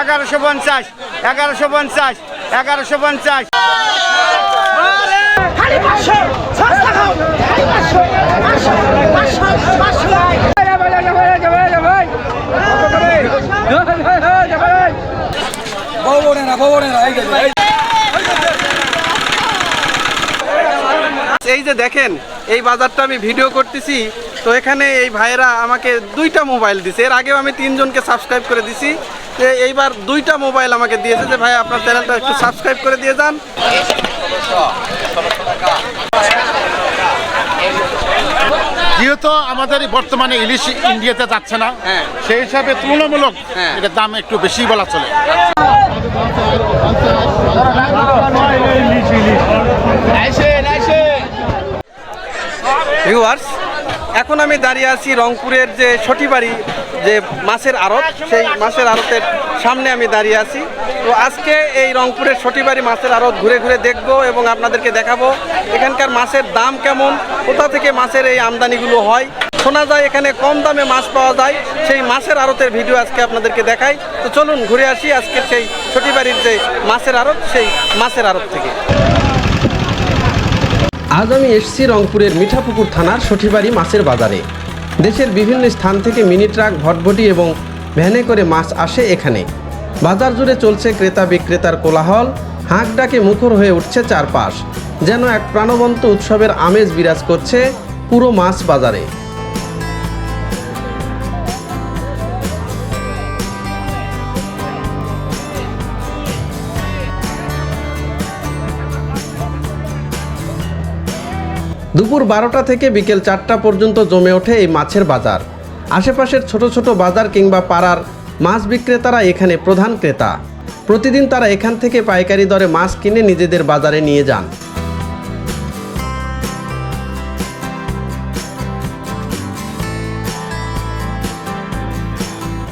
এগারোশো পঞ্চাশ এগারোশো পঞ্চাশ এগারোশো পঞ্চাশ। এই যে দেখেন এই বাজারটা আমি ভিডিও করতেছি। তো এখানে এই ভাইয়েরা আমাকে দুইটা মোবাইল দিছে। এর আগেও আমি তিনজনকে সাবস্ক্রাইব করে দিছি। যে এইবার দুইটা মোবাইল আমাকে দিয়েছে যে ভাই আপনার চ্যানেলটা একটু সাবস্ক্রাইব করে দিয়ে যান যেহেতু আমাদের বর্তমানে ইলিশ ইন্ডিয়াতে যাচ্ছে না হ্যাঁ। সেই হিসাবে তুলনামূলক হ্যাঁ। এটার দাম একটু বেশি বলা চলে ভিউয়ার্স এখন আমি দাঁড়িয়ে আছি রংপুরের যে সটিবাড়ি, যে মাছের আড়ত, সেই মাছের আড়তের সামনে আমি দাঁড়িয়ে আছি। তো আজকে এই রংপুরের সটিবাড়ি মাছের আড়ত ঘুরে ঘুরে দেখব এবং আপনাদেরকে দেখাবো এখানকার মাছের দাম কেমন, কোথা থেকে মাছের এই আমদানিগুলো হয়। শোনা যায় এখানে কম দামে মাছ পাওয়া যায়, সেই মাছের আড়তের ভিডিও আজকে আপনাদেরকে দেখাই। তো চলুন ঘুরে আসি আজকে সেই সটিবাড়ির যে মাছের আড়ত, সেই মাছের আড়ত থেকে। আজ আমি এসছি রংপুরের মিঠাপুকুর থানার সঠিবাড়ি মাছের বাজারে। দেশের বিভিন্ন স্থান থেকে মিনি ট্রাক, ভটভটি এবং ভ্যানে করে মাছ আসে এখানে। বাজার জুড়ে চলছে ক্রেতা বিক্রেতার কোলাহল, হাঁক ডাকে মুখর হয়ে উঠছে চারপাশ। যেন এক প্রাণবন্ত উৎসবের আমেজ বিরাজ করছে পুরো মাছ বাজারে। দুপুর বারোটা থেকে বিকেল চারটা পর্যন্ত জমে ওঠে এই মাছের বাজার। আশেপাশের ছোট ছোট বাজার কিংবা পাড়ার মাছ বিক্রেতারা এখানে প্রধান ক্রেতা। প্রতিদিন তারা এখান থেকে পাইকারি দরে মাছ কিনে নিজেদের বাজারে নিয়ে যান।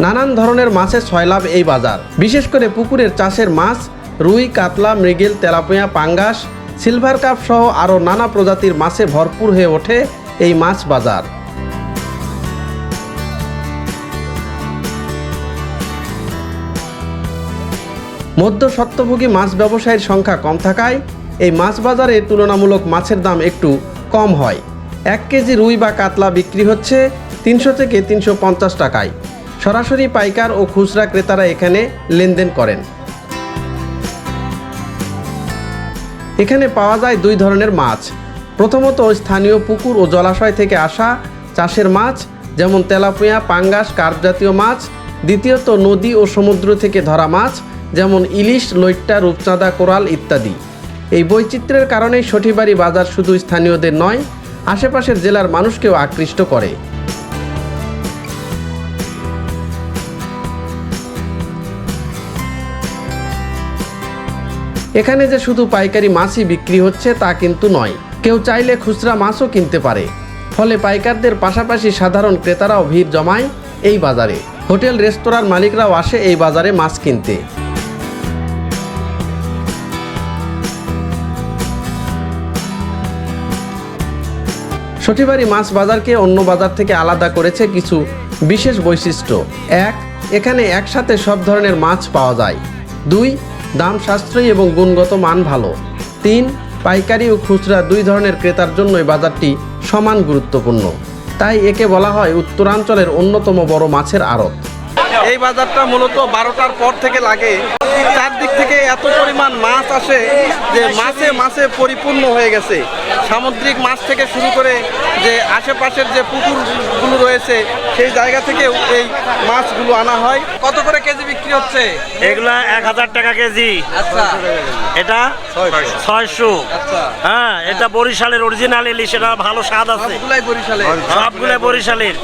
নানান ধরনের মাছের ছয়লাভ এই বাজার। বিশেষ করে পুকুরের চাষের মাছ, রুই, কাতলা, মৃগেল, তেলাপিয়া, পাঙ্গাস সিলভার কাপ সহ আরও নানা প্রজাতির মাছে ভরপুর হয়ে ওঠে এই মাছ বাজার। মধ্য স্বত্বভোগী মাছ ব্যবসায়ীর সংখ্যা কম থাকায় এই মাছ বাজারে তুলনামূলক মাছের দাম একটু কম হয়। এক কেজি রুই বা কাতলা বিক্রি হচ্ছে তিনশো থেকে তিনশো পঞ্চাশ টাকায়। সরাসরি পাইকার ও খুচরা ক্রেতারা এখানে লেনদেন করেন। এখানে পাওয়া যায় দুই ধরনের মাছ। প্রথমত স্থানীয় পুকুর ও জলাশয় থেকে আসা চাষের মাছ, যেমন তেলাপুয়া, পাঙ্গাস, কার্প জাতীয় মাছ। দ্বিতীয়ত নদী ও সমুদ্র থেকে ধরা মাছ, যেমন ইলিশ লৈট্টা রূপচাঁদা, কোরাল ইত্যাদি। এই বৈচিত্র্যের কারণেই সঠিবাড়ি বাজার শুধু স্থানীয়দের নয়, আশেপাশের জেলার মানুষকেও আকৃষ্ট করে। এখানে যে শুধু পাইকারি মাছই বিক্রি হচ্ছে তা কিন্তু নয়। কেউ চাইলে খুচরা মাছও কিনতে পারে। ফলে পাইকারদের পাশাপাশি সাধারণ ক্রেতারাও ভিড় জমায় এই বাজারে। হোটেল, রেস্তোরাঁর মালিকরাও আসে এই বাজারে মাছ কিনতে। সঠিবাড়ি মাছ বাজারকে অন্য বাজার থেকে আলাদা করেছে কিছু বিশেষ বৈশিষ্ট্য। এক, এখানে একসাথে সব ধরনের মাছ পাওয়া যায়। দুই দাম সাশ্রয়ী এবং গুণগত মান ভালো। তিন, পাইকারি ও খুচরা দুই ধরনের ক্রেতার জন্যই বাজারটি সমান গুরুত্বপূর্ণ। তাই একে বলা হয় উত্তরাঞ্চলের অন্যতম বড় মাছের আড়ত। এই বাজারটা মূলত বারোটার পর থেকে লাগে। চারদিক থেকে এত পরিমাণ মাছ আসে যে মাছে মাছে পরিপূর্ণ হয়ে গেছে। সামুদ্রিক মাছ থেকে শুরু করে যে আশেপাশের যে পুকুরগুলো রয়েছে সেই জায়গা থেকে এই মাছগুলো আনা হয়। কত করে কেজি বিক্রি হচ্ছে? এগুলা এক হাজার টাকা কেজি। আচ্ছা। এটা ছয়শো। আচ্ছা। হ্যাঁ এটা বরিশালের অরিজিনাল ইলিশ এটা ভালো স্বাদ আছে। সবগুলাই বরিশালে সবগুলো বরিশালের।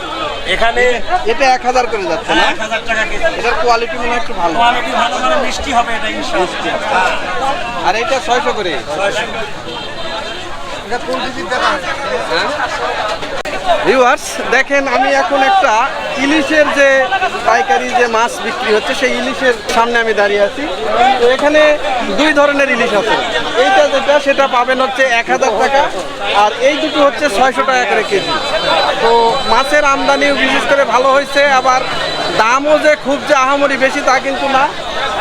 এখানে এটা এক হাজার করে যাচ্ছে না? টাকা এটার কোয়ালিটি মনে হয় একটু ভালো। কোয়ালিটি ভালো মানে মিষ্টি হবে এটা ইনশাআল্লাহ। আর এটা ছয়শো করে। ভিউয়ার্স দেখেন আমি এখন একটা ইলিশের যে পাইকারি যে মাছ বিক্রি হচ্ছে সেই ইলিশের সামনে আমি দাঁড়িয়ে আছি। তো এখানে দুই ধরনের ইলিশ আছে। এইটা যেটা সেটা পাবেন হচ্ছে এক হাজার টাকা। আর এই দুটো হচ্ছে ছয়শো টাকা করে কেজি। তো মাছের আমদানিও বিশেষ করে ভালো হয়েছে আবার দামও যে খুব যে আহামরি বেশি তা কিন্তু না।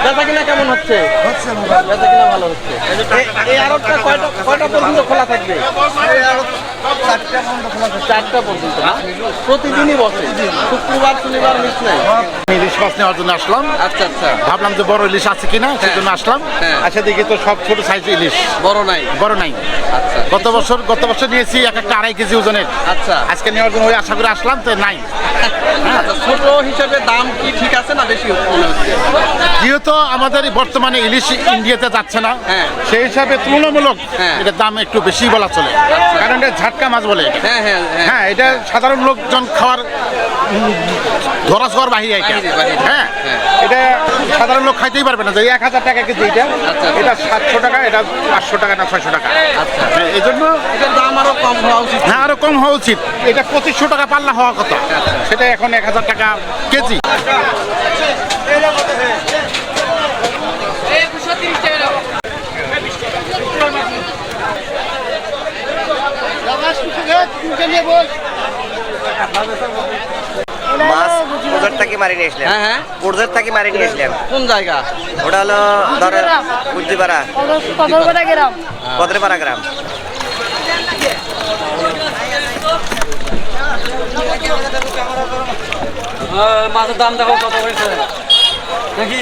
বেচা কিনা কেমন হচ্ছে? বেচা কিনা ভালো হচ্ছে। এই আড়তটা কয়টা কয়টা পর্যন্ত খোলা থাকবে? চারটা পর্যন্ত না প্রতিদিনই বসে? শুক্রবার শনিবার মিস নাই? আমি ইলিশ মাছ নেওয়ার জন্য আসলাম। আচ্ছা আচ্ছা। ভাবলাম যে বড় ইলিশ আছে কিনা জন্য আসলাম। হ্যাঁ। আচ্ছা দেখি তো সব ছোট সাইজ ইলিশ। বড় নাই। বড় নাই। আচ্ছা। গত বছর গত বছর নিয়েছি এক একটা আড়াই কেজি ওজনের। আচ্ছা। আজকে নেওয়ার জন্য আশা করে আসলাম তো নাই। আচ্ছা ছোট হিসেবে দাম কি ঠিক আছে না বেশি যেহেতু আমাদের বর্তমানে ইলিশ ইন্ডিয়াতে যাচ্ছে না হ্যাঁ। সেই হিসাবে তুলনামূলক হ্যাঁ। এটার দাম একটু বেশি বলা চলে। কারণ এটা ঝাটকা মাছ বলে হ্যাঁ হ্যাঁ হ্যাঁ। হ্যাঁ এটা সাধারণ লোকজন খাওয়ার ধরা ছোঁয়ার বাহিরে এটা। হ্যাঁ হ্যাঁ। এটা সাধারণ লোক খাইতেই পারবে না। যে এক হাজার টাকা কেজি এটা আচ্ছা। এটা সাতশো টাকা এটা পাঁচশো টাকা না ছয়শো টাকা। আচ্ছা। হ্যাঁ, এই জন্য এটার দাম আরও কম হওয়া উচিত। হ্যাঁ আরও কম হওয়া উচিত। এটা পঁচিশশো টাকা পাল্লা হওয়া কথা। সেটা এখন এক হাজার টাকা কেজি। মাছ ওদের থেকে মারি নিয়ে আসলাম। হ্যাঁ হ্যাঁ। ওদের থেকে মারি নিয়ে আসলাম। কোন জায়গা? ওটা হলো ধরেন বুদ্ধিপাড়া। কদরপাড়া গ্রাম। কদরেপাড়া গ্রাম। মাছের দাম দেখো কত করে নাকি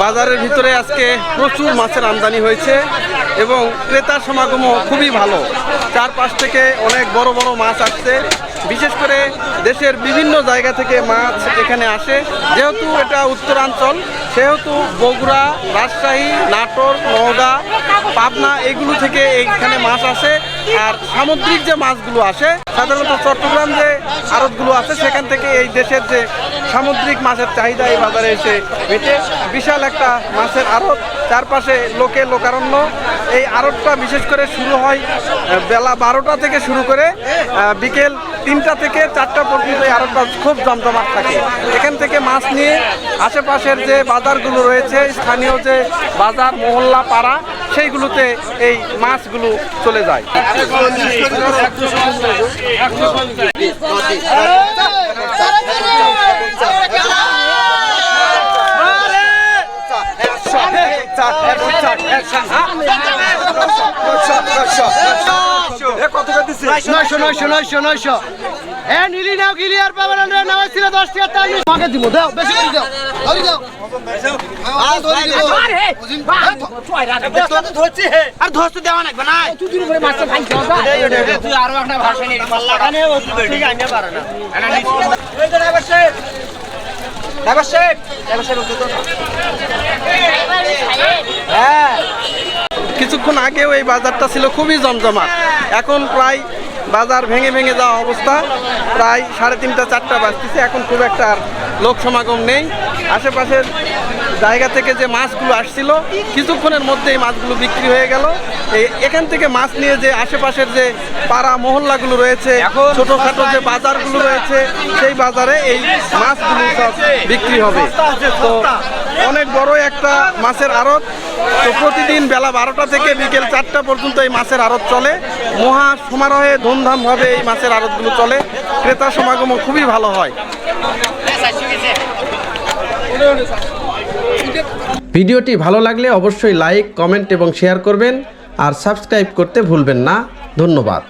বাজারের ভিতরে আজকে প্রচুর মাছের আমদানি হয়েছে এবং ক্রেতার সমাগমও খুবই ভালো। চারপাশ থেকে অনেক বড় বড় মাছ আসছে। বিশেষ করে দেশের বিভিন্ন জায়গা থেকে মাছ এখানে আসে। যেহেতু এটা উত্তরাঞ্চল, সেহেতু বগুড়া, রাজশাহী, নাটোর, নওগাঁ, পাবনা এগুলো থেকে এখানে মাছ আসে। আর সামুদ্রিক যে মাছগুলো আসে, সাধারণত চট্টগ্রাম যে আড়তগুলো আছে, সেখান থেকে এই দেশের যে সামুদ্রিক মাছের চাহিদা এই বাজারে এসে মেটে। বিশাল একটা মাছের আড়ত, চারপাশে লোকে লোকারণ্য। এই আড়তটা বিশেষ করে শুরু হয় বেলা বারোটা থেকে শুরু করে বিকেল তিনটা থেকে চারটা পর্যন্ত এই আড়তটা খুব জমজমাট থাকে। এখান থেকে মাছ নিয়ে আশেপাশের যে বাজারগুলো রয়েছে স্থানীয় যে বাজার মহল্লা পাড়া সেইগুলোতে এই মাছগুলো চলে যায়। নয়শো নয়শো নয়শো নয়শো এ নিলি নাও গিলি আর পাবে না নাও ছিল দশ টাকা তার আমাকে দিব দাও বেশি করে দাও ধরি দাও। আর আর ধরতে দেওয়া লাগবে না। তুই আরও একটা ভাষা নিয়ে ড্রাইভার সাহেব। ড্রাইভার সাহেব। ড্রাইভার সাহেব তো হ্যাঁ কিছুক্ষণ আগেও এই বাজারটা ছিল খুবই জমজমাট। এখন প্রায় বাজার ভেঙে ভেঙে যাওয়া অবস্থা। প্রায় সাড়ে তিনটা, চারটা বাজতেছে। এখন খুব একটা লোক সমাগম নেই। আশেপাশের জায়গা থেকে যে মাছগুলো আসছিল কিছুক্ষণের মধ্যে এই মাছগুলো বিক্রি হয়ে গেল। এখান থেকে মাছ নিয়ে যে আশেপাশের যে পাড়া মহল্লাগুলো রয়েছে ছোটোখাটো যে বাজারগুলো রয়েছে সেই বাজারে এই মাছগুলো সব বিক্রি হবে। তো অনেক বড় একটা মাছের আড়ত। তো প্রতিদিন বেলা বারোটা থেকে বিকেল চারটা পর্যন্ত এই মাছের আড়ত চলে। মহা সমারোহে ধুমধামভাবে এই মাছের আড়তগুলো চলে। ক্রেতা সমাগমও খুবই ভালো হয়। ভিডিওটি ভালো লাগলে অবশ্যই লাইক, কমেন্ট এবং শেয়ার করবেন আর সাবস্ক্রাইব করতে ভুলবেন না। ধন্যবাদ।